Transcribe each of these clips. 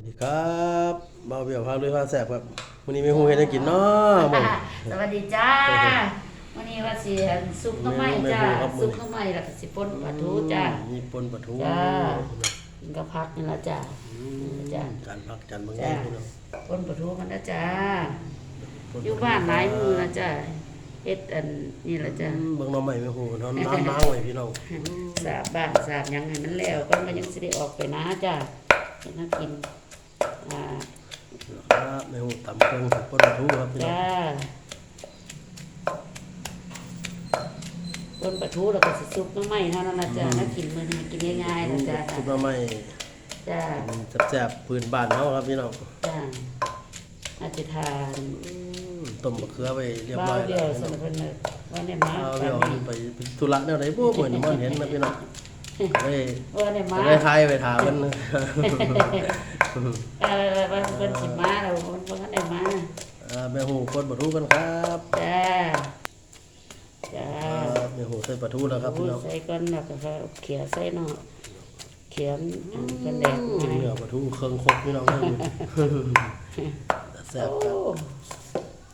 วัสดีครับเบาเบี่ยวพาด้วยพาแสบครับวันนี้ไม่หูเห็นได้กินเนาะหมงสวัสดีจ้าวันนี้ว่าสิซุปหน้ำไม้จ้าเมนูครับมื้อนี้ซุปหน้ำไม้แล้วก็สิป่นปลาทูจ้ามีปนปลาทูจ้ากินกับผักนี่ละจ้าอืมจ้าจานผักจานบางแง่จ้าพี่น้องป่นปลาทูกันนะจ้าปปลทูอยู่บ้านหลายมือนะจ้าเฮ็ดอันนี่ละจ้าอืมเบิ่งหน้องใหม่ไม่หูนอนน้ำน้ำไว้พี่น้องสาบบ้านสาบหยังให้มันแล้วก็มันยังสิได้ออกไปนะจ้าเฮ็ดให้กินอ่า ครับไม่หูตำเครื่องใส่ปนปลาทูครับพี่น้องจ้าป่นปลาทูแล้วก็สิซุปหน้ำไม้เท่านั้นละจ้าน่ากินมื้อนี้กินง่ายๆนะจ้าซุปหน้ำใหม่จ้าแซ่บๆปืนบ้านเฮาครับพี่น้องจ้าอาจจะทานอืมต้มมะเขือไปเรียบบ้าร้อวยเดียวแล้วสำหรับเพิ่นน่ะว่าได้มาเอาเดี๋ยวไปธุระแนวไหนพวกเหมือนมันเห็นนะพี่น้องเฮ้ยว่าได้มาจะได้ทายไปถามมันนะ เออว่าเพิ่นสิมาแล้วเพิ่นบ่ทันได้มาอ่าแม่หูคนปลาทูกันครับจ้าจ้าอ่าแม่หูใส่ปลาทูแล้วครับพี่น้องใส่ก่อนแล้วก็เขียใส่เนาะเขียนอันเป็นแดกไงเนื้อปลาทูเครื่องคกพี่น้องเลยแซ่บครับ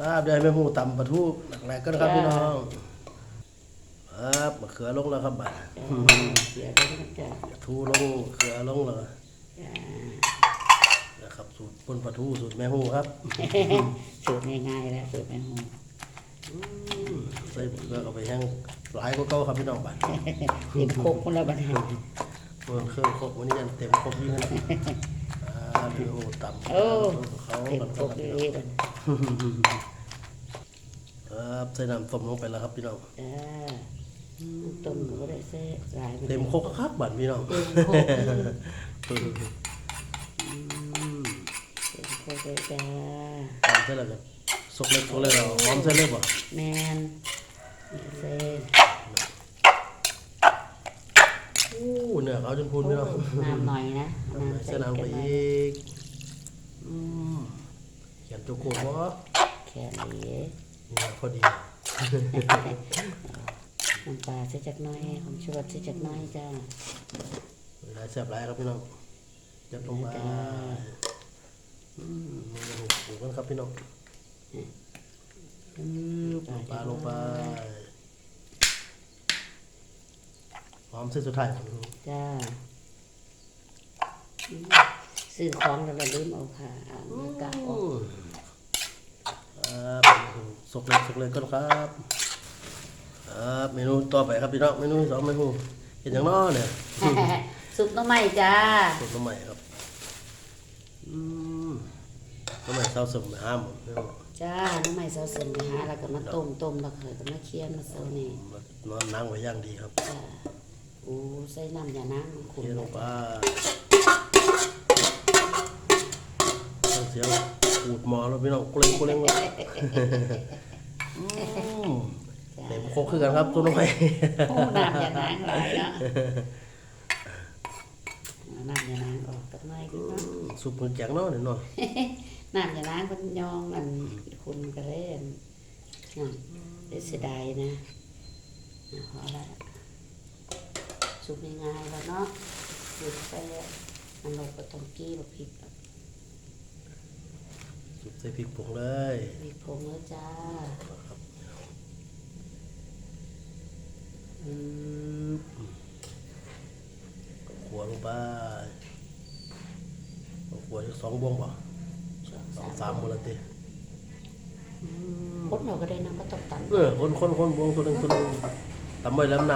ครับเดี๋ยวให้แม่หูตำปลาทูหลักๆก็นะครับพี่น้องครับมะเขือลงแล้วครับบัดเขียได้กันจ้าทูลงมะเขือลงแล้วจ้า ครับสูตรปนปลาทูสูตรแม่หูครับ สูตรง่ายๆแล้วสูตรแม่ฮู้ใส่มะเขือเข้าไปแห้งหลายกว่าเก่าครับพี่น้องบัดเต็มโคกหมดแล้วบัดนี้เปิดเครื่องครบวันนี้ยันเต็มครบยิ่งนะอ่าพี่โอตำโอ้เขาเต็มกันโคครับกเลยบัดนี้ครับใส่น้ำส้มลงไปแล้วครับพี่น้องจ้าอืมต้มก็ได้ใส่หลายบัดนี้เต็มครกครับบัดพี่น้อง เต็มโคกเลยอืมเต็มโคกเลยจ้าตำใส่แล้วก็สกเล็กสกเล็กเราหอมใส่เลยบ่ะแมนนี่ใส่อู้เนื้อเขาจนพูนพี่น้องน้ำหน่อยนะน้ำใส่ใส่น้ำไปอีกเขียนโจโก้บ่แค่นี้นี่พอดีน้ำปลาใส่จักน่อยผมชูรสใส่จักน่อยจ้าหลายแซ่บหลายครับพี่น้องจัดลงไปจ้า มันหกๆกันครับพี่น้องอืมลงปลาลงไปหอมเส้นสุดท้ายจ้าอืมซื้อของแล้วก็ลืมเอาค่ะเอานกากออกครับสกเลยสกเลยก่อนครับครับเมนูต่อไปครับพี่น้องเมนูสองเมนูเห็นอย่างน้อเนี่ยซุปน้ำไม้จ้าสูตรน้ำใหม่ครับ น้ำใหม่เศร้าสมห้ามเมนูจ้าน้ำไม้เซาเส้นไปหาแล้วก็มาต้มต้มแล้วก็มาเคี่ยวมาเซานี่นอนนั่งไว้อย่างดีครับจ้าโอ้ใส่น้ำยาน้ำมันขุ่นเคี่ยวลงไปฟังเสียงขูดหมอแล้วพี่น้องกุเล่งกุเล่งเลยอืมเต็มโคกคือกันครับตัวน้ำใหม่โอ้น้ำยาน้ำหลายเนาะเอาน้ำยาน้ำออกกับน้อยขึ้นเนาะสุปมันแจงเนาะเนี่ยเนาะ น้ำยาน้ำมันยองอันคุณกระเล่นน่ะเดี๋ยวเสียดายนะอะพอละสุกง่ายๆแล้วเนาะสุกไปอันเราก็ต้องกี้แบบพริกสุปใส่พริกผงเลยพริกผงแล้วจ้าอืมขัวลงไปขัวจะสองบวงบ่ส องสองสาสามมบวงละติคนเราก็ได้น้ำก็ตกตันเออคนคนคนบวงตัวหนึงตัวหนึงตำไว้แล้วน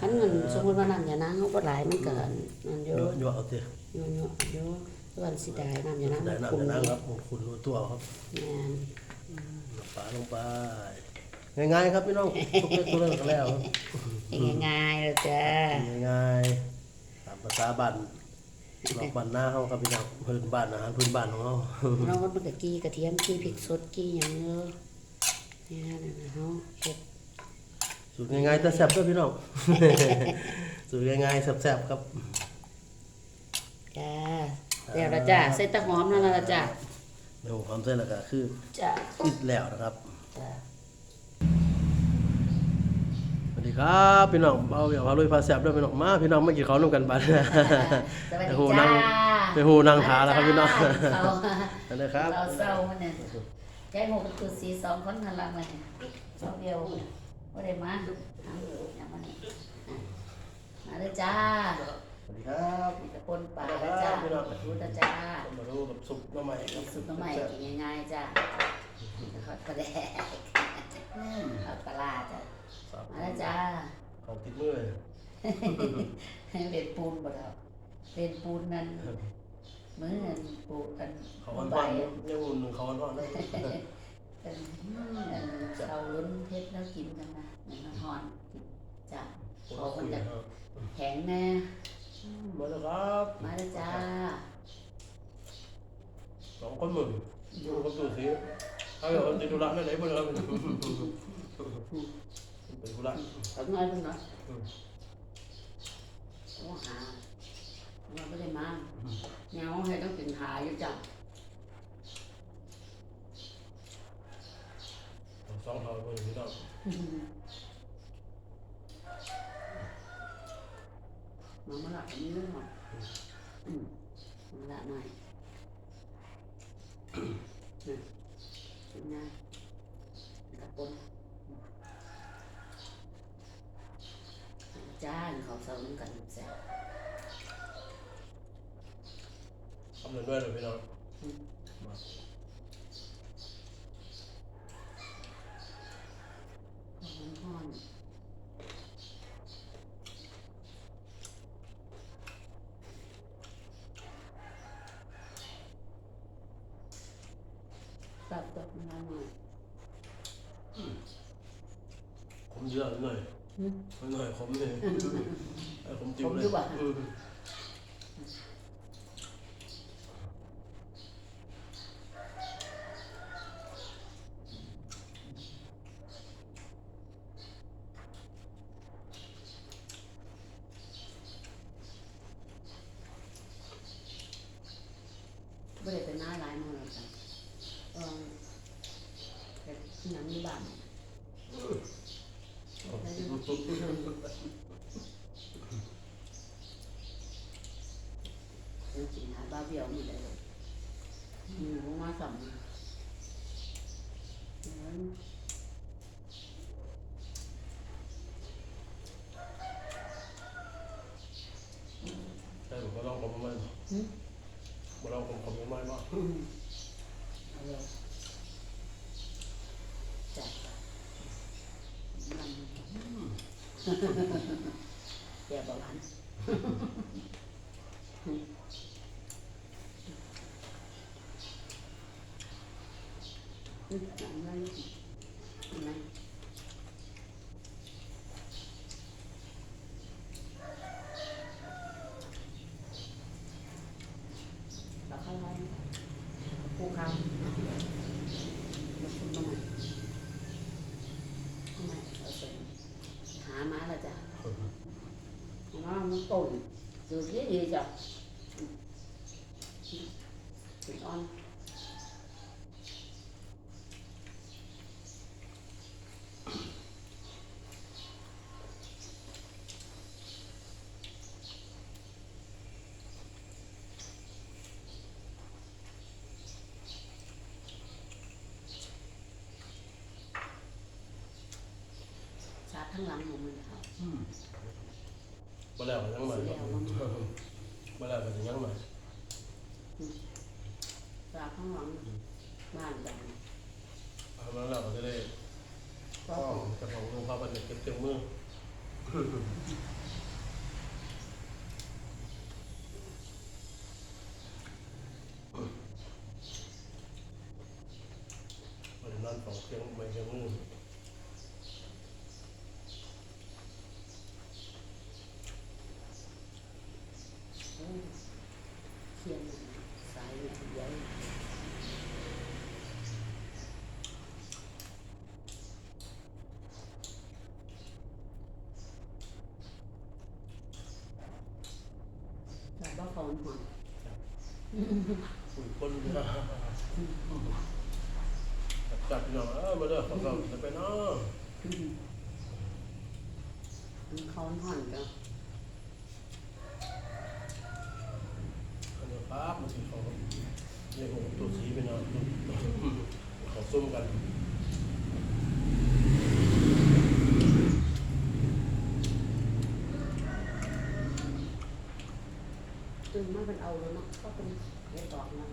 ขันเงินสมมติว่าน้ำยาน้ำเขาก็หลายมันเกินนั่นเยำอะเยอะเอาติเยอะเยอะเยอะส่วนสิได้น้ำยาน้ำได้มันน้ำคุมได้นี่น้ำครับมันคุณรู้ตัวครับแม่นน้ำปลาลงไปง่ายๆครับพี่น้องทุกเรื่องทุกเรื่องกันแล้วครับเฮ็ดง่ายๆเลยจ้าง่ายๆตามภาษาบ้าน นอกบ้านหน้าเขาครับพี่น้องพื้นบ้านอาหารพื้นบ้านของเขาเราก็มันก็กี้กระเทียมกี้พริกสดกี้หยังเยอะเนี่ยนั่นนะเฮาเฮ็ดสูตรง่ายๆแต่แซ่บด้วยพี่น้องสูตรง่ายๆแซ่บๆครับจ้าเดี๋ยวละจ้าใส่ตะหอมนั่นละจ้าเมนูความเส้นแล้วก็คือจ้าอิดแล้วนะครับจ้า สวัส ดีครับพี่น้องเอาเดี๋ยวพาลุยพาแซบด้วยพี่น้องมาพี่น้องมากินข้าวนุ่มกันบัดสวัสไปดีหูจ้านั่งไปหูนั่งทาแล้วครับพี่น้องเรานั่นเลยครับเราเศร้ามันเนี่ยใจหมูประตูสีสองคนทันหลังเลยสองเดียวว่าได้มาเอาอย่างมันนี่มาเลยจ้าสวัสดีครับมีตะปนปลาแล้วจ้ารู้แล้วจ้ามาดูกับซุปหน้ำใหม่ครับสุดน้ำใหม่กินง่ายๆจ้าทอดปลาแดกทอดปลาลา จ้าครับมาแล้วจ้าของติดมือเลยเล่นปูนบ่ดอกเล่นปูนนั่นมื้อนั่นปูอันเขาวันใบวันอันยังอุ่นเขาวันวันได้อันอันเราลุ้นเพชรแล้วกินกันนะเหมือนมันหอนกินจ้ะพอมันจะแข็งแน่มาแล้วครับ มาแล้วจ้าสองคนมือดูกับดูสิเอาเดี๋ยวจะดูรักได้ไหนบ้างครับ เป็นดูรักเอาเงินเพิ่งเนาะโอ้หาเราไม่ได้มาเงาให้ต้องกินหาอยู่จ้ะสองเท่าคนพี่น้องมาเมื่อไหร่มีเรื่องหรออืมมาละหน่อยนี่เป็นไงกระปุน จ้านเขาเสาน้ำกันแซ่บทำเงินด้วยเลยพี่น้องมันห้อนตับตับมันหน่อยผมเยอะหน่อย อืมหน่อยผมเลยผมจิ้มเลยดีกว่าไม่ได้เป็นหน้าร้ายมากหรอกจ้ะเออแต่หนังมีบาง จริงๆหาบ้าเบี้ยวหมดเลยลูกหมูมาสั่งอืมใช่ผมก็ลองผมประมาณอืมมาลองผมผมประมาณว่าอืมเอาเลยจัดมัน แย่ประมาณ อืมอันนั้นอันนั้นเราเข้าไว้ภูเขาเราคุณมาใหม่ทำไมเราเป็นหามาแล้วจ้ะน้องมันตุ่นดูดีดีจ้ะติดออน ชาร์จทั้งหลังของมันเขามาแล้วก็ยังใหม่มาแล้วก็ยังใหม่ชาร์จทั้งหลังบ้านจังมาแล้วก็จะได้ก็ก็จะของลงภาพบันทึกเก็บเต็มมือวันนั้นสองเครื่องไม่เครื่องมือ เทียนสายเนี่ยเยอะ แต่ว่าเขาหอนคุยคนนะจับพี่น้องเออมาเด้อของเราจะไปเนาะมันเขาห่อนจ้ะอันนี้ปั๊บมันสีเขาเรียกว่าตัวสีเป็นเอาเขาซุ่มกัน จึงมาเป็นเอาแล้วเนาะก็เป็นเดี๋ยวบอกนะ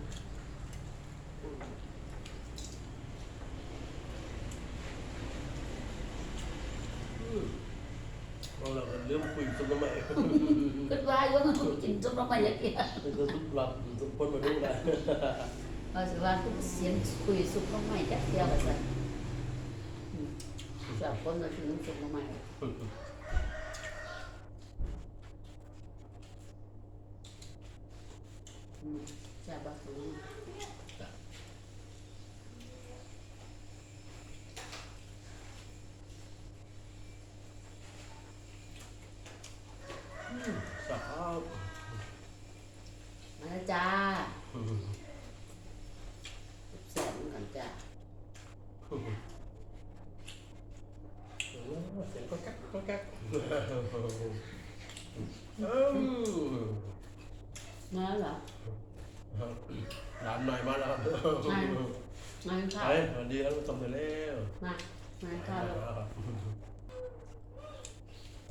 อืมเราเราเริ่มคุยซุ่มทำไมคิดว่าอยู่มันกินจุ๊บลงไปอย่างเงี้ยเป็นตัวทุกหลับทุกคนมาดูได้ว่าสิว่าทุกเสียงคุยสุกลงไปจักเดียวกันซะอืมสาวคนมาถึงสุกลงไปอืมจะบอกถึง สาว มาแล้วจ้าแสนกันจ้า เสียงก็แก๊กก็แก๊ก มาแล้วเหรอ หลานหน่อยมาแล้วครับมาข้าวไปสวัสดีครับสมเด็จแล้วมามาข้าวแล้ว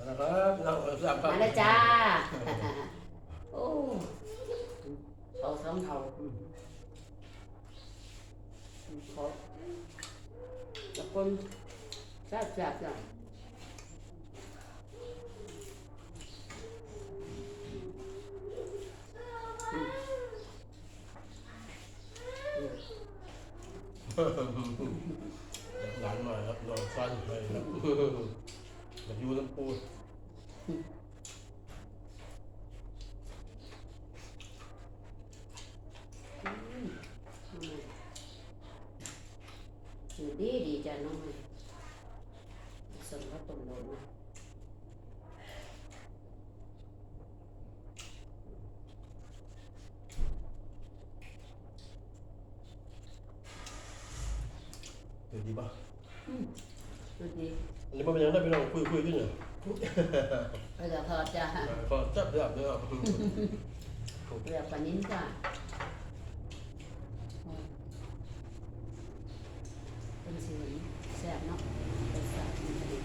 นะครับเราสามครัมาบแล้วจ้า โอ้เขาท้องเขาเขาตะคนแซ่บแซ่บจ้ะ หลานมาครับนอนสั้นไปครับมาอยู่น้ำปู อยู่ดีดีจ้ะน้องใหม่สมก็ตรงโดนนะ เดี๋ยวดีป่ะดูดีอันนี้มันเป็นยังไงพี่น้องคุยคุยกันอยู่ไปเดี๋ยวทอดจ้ะก็จับจับเด้อเรือปลานิ้นจ้ะเป็นสีแซ่บเนาะเป็นแซ่บมันจะดีอ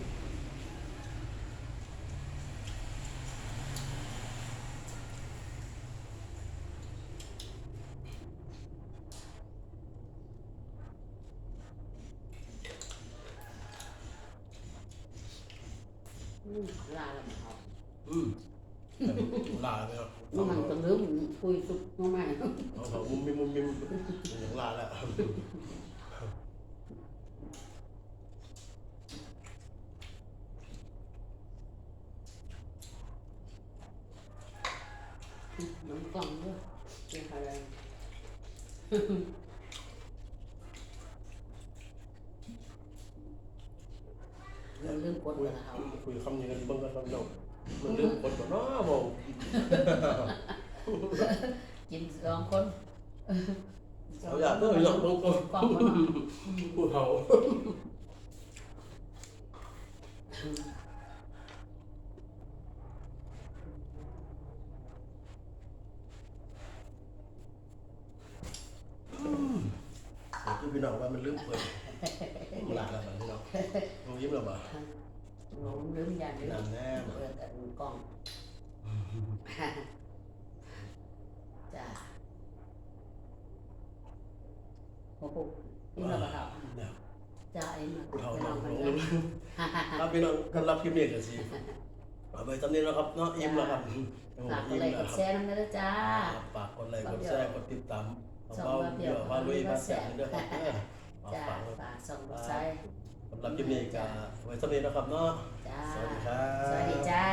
ืม ลาแล้วมันเอาอืมลาเลยครับน้องมันก็ลืมคุยสุกน้องใหม่เอาเขามุมมิมมุมมิมอย่างลาแล้วน้องกล่องด้วยเป็นอะไรเราลืมกด คุย แล้วเขา คุยคำยังไงบ้างครับน้องมันเรื่องคนบ่เนาะบ่ กินสองคน เอาอยากเด้ออยากเบิ่งก่อน กล่องมัน ผู้เฒ่า คือพี่น้องว่ามันลืมเปิดมันลาแล้วพี่น้องน้องยิ้มแล้วบ่หลงลืมอย่างนี้นั่นแน่เปิดแต่กล่อง ใจมาเราเราเราเราพี่น้องกันรับคลิปนี้กันสิเอาไปตำเนียนแล้วครับเนาะอิ่มแล้วครับฝากกดไลค์กดแชร์น้ำนะจ้าฝากกดไลค์กดแชร์กดติดตามเอาเบาเดี๋ยวว่าลุยมาแสบด้วยครับจ้าฝากส่งใจสำหรับคลิปนี้ก็ไว้ตำเนียนนะครับเนาะสวัสดีครับสวัสดีจ้า